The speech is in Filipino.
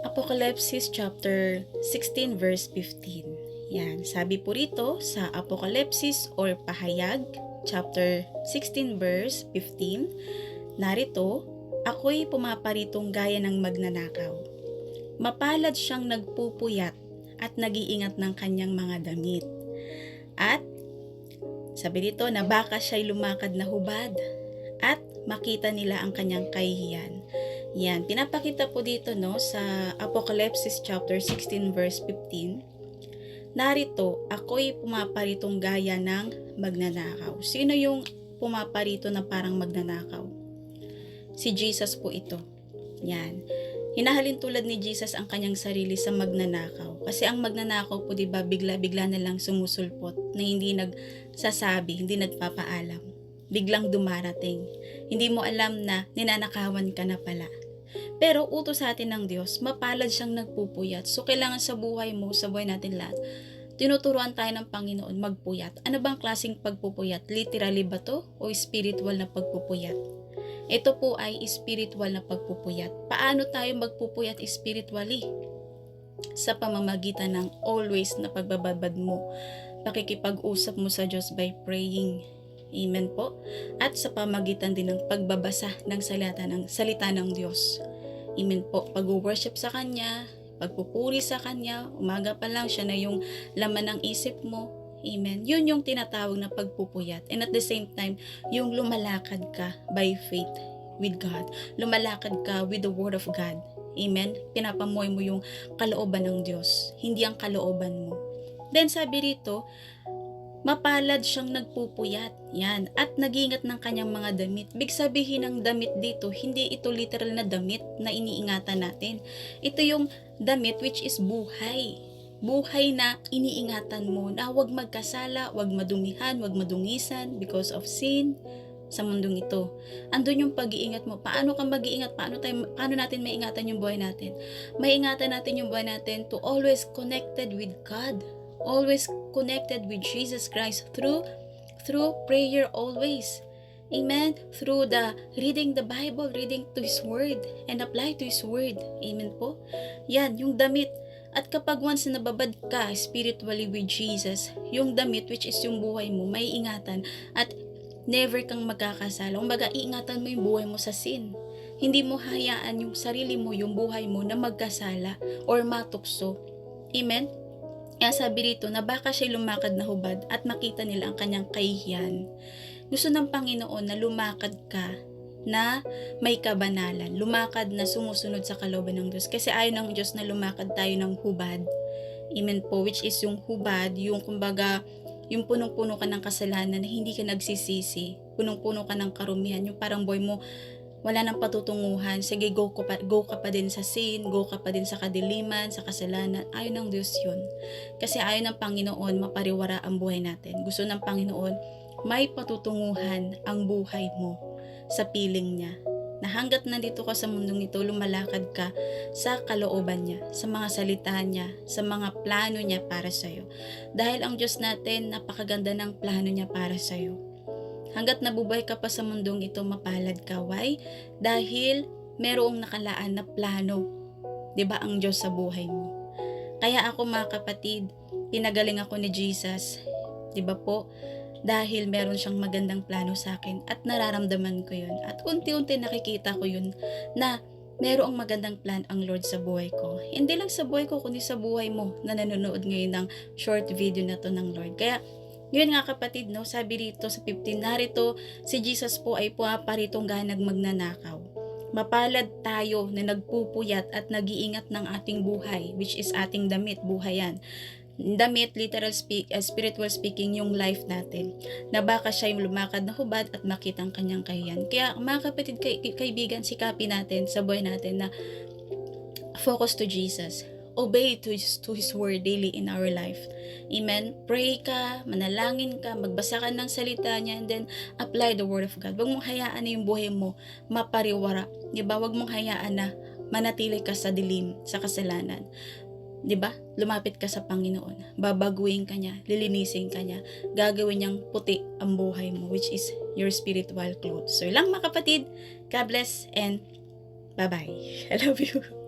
Apocalypse chapter 16 verse 15. Yan, sabi po rito sa Apocalypse or Pahayag chapter 16 verse 15, narito, ako'y pumaparitong gaya ng magnanakaw. Mapalad siyang nagpupuyat at nag-iingat ng kanyang mga damit. At sabi dito na baka siya'y lumakad na hubad at makita nila ang kanyang kahihiyan. Yan, pinapakita po dito no sa Apocalypse chapter 16 verse 15. Narito, ako'y pumaparitong gaya ng magnanakaw. Sino yung pumaparito na parang magnanakaw? Si Jesus po ito. Yan. Hinahalin tulad ni Jesus ang kanyang sarili sa magnanakaw. Kasi ang magnanakaw po, di ba, bigla-bigla na lang sumusulpot na hindi nagsasabi, hindi nagpapaalam. Biglang dumarating. Hindi mo alam na ninanakawan ka na pala. Pero utos sa atin ng Diyos, mapalad siyang nagpupuyat. So kailangan sa buhay mo, sa buhay natin lahat, tinuturuan tayo ng Panginoon magpuyat. Ano bang klaseng pagpupuyat? Literally ba to? O spiritual na pagpupuyat? Ito po ay spiritual na pagpupuyat. Paano tayo magpupuyat spiritually? Sa pamamagitan ng always na pagbababad mo, pakikipag-usap mo sa Diyos by praying. Amen po. At sa pamagitan din ng pagbabasa ng salita ng, salita ng Diyos. Amen po. Pag-worship sa Kanya, pagpupuri sa Kanya, umaga pa lang siya na yung laman ng isip mo. Amen. Yun yung tinatawag na pagpupuyat. And at the same time, yung lumalakad ka by faith with God. Lumalakad ka with the Word of God. Amen. Pinapamoy mo yung kalooban ng Diyos. Hindi ang kalooban mo. Then sabi rito, mapalad siyang nagpupuyat. Yan. At nagingat ng kanyang mga damit. Big sabihin ng damit dito, hindi ito literal na damit na iniingatan natin. Ito yung damit which is buhay. Buhay na iniingatan mo na huwag magkasala, huwag madumihan, huwag madungisan because of sin sa mundong ito. Andun yung pag-iingat mo. Paano ka mag-iingat? Paano, tayo, paano natin maiingatan yung buhay natin? Maiingatan natin yung buhay natin to always connected with God. Always connected with Jesus Christ through through prayer always. Amen. Through the reading the Bible, reading to His Word, and apply to His Word. Amen po. Yan, yung damit. At kapag once na nababad ka spiritually with Jesus, yung damit which is yung buhay mo, may ingatan at never kang magkakasala. Kumbaga, iingatan mo yung buhay mo sa sin. Hindi mo hayaan yung sarili mo, yung buhay mo na magkasala or matukso. Amen? Kaya sabi rito na baka siya lumakad na hubad at makita nila ang kanyang kahihiyan. Gusto ng Panginoon na lumakad ka na may kabanalan. Lumakad na sumusunod sa kalooban ng Diyos. Kasi ayaw ng Diyos na lumakad tayo ng hubad. Amen po. Which is yung hubad, yung kumbaga, yung punong-puno ka ng kasalanan na hindi ka nagsisisi. Punong-puno ka ng karumihan. Yung parang boy mo, wala nang patutunguhan. Sige, go ka, pa, go ka pa din sa sin, go ka pa din sa kadiliman, sa kasalanan. Ayaw ng Diyos yun. Kasi ayaw ng Panginoon mapariwara ang buhay natin. Gusto ng Panginoon, may patutunguhan ang buhay mo sa piling niya. Na hanggat nandito ka sa mundong ito, lumalakad ka sa kalooban niya, sa mga salita niya, sa mga plano niya para sa'yo. Dahil ang Diyos natin, napakaganda ng plano niya para sa'yo. Hanggat nabubuhay ka pa sa mundong ito, mapalad ka. Why? Dahil merong nakalaan na plano. 'Di ba ang Diyos sa buhay mo? Kaya ako mga kapatid, pinagaling ako ni Jesus. 'Di ba po? Dahil meron siyang magandang plano sa akin at nararamdaman ko yun. At unti-unti nakikita ko yun na merong magandang plan ang Lord sa buhay ko. Hindi lang sa buhay ko, kundi sa buhay mo na nanonood ngayon ng short video na to ng Lord. Kaya yun nga kapatid, no, sabi rito sa 15, narito si Jesus po ay pumaparitong ganag magnanakaw. Mapalad tayo na nagpupuyat at nag-iingat ng ating buhay, which is ating damit, buhay yan. Damit, literal speak, uh, spiritual speaking, yung life natin. Na baka siya yung lumakad na hubad at makita ang kanyang kahiyan. Kaya mga kapatid, kay, kaibigan, sikapin natin sa buhay natin na focus to Jesus obey to his, to his word daily in our life. Amen? Pray ka, manalangin ka, magbasa ka ng salita niya, and then apply the word of God. Huwag mong hayaan na yung buhay mo mapariwara. Di ba? Huwag mong hayaan na manatili ka sa dilim, sa kasalanan. 'di ba? Lumapit ka sa Panginoon. Babaguhin ka niya, lilinisin ka niya. Gagawin niyang puti ang buhay mo, which is your spiritual clothes. So, lang mga kapatid, God bless and bye-bye. I love you.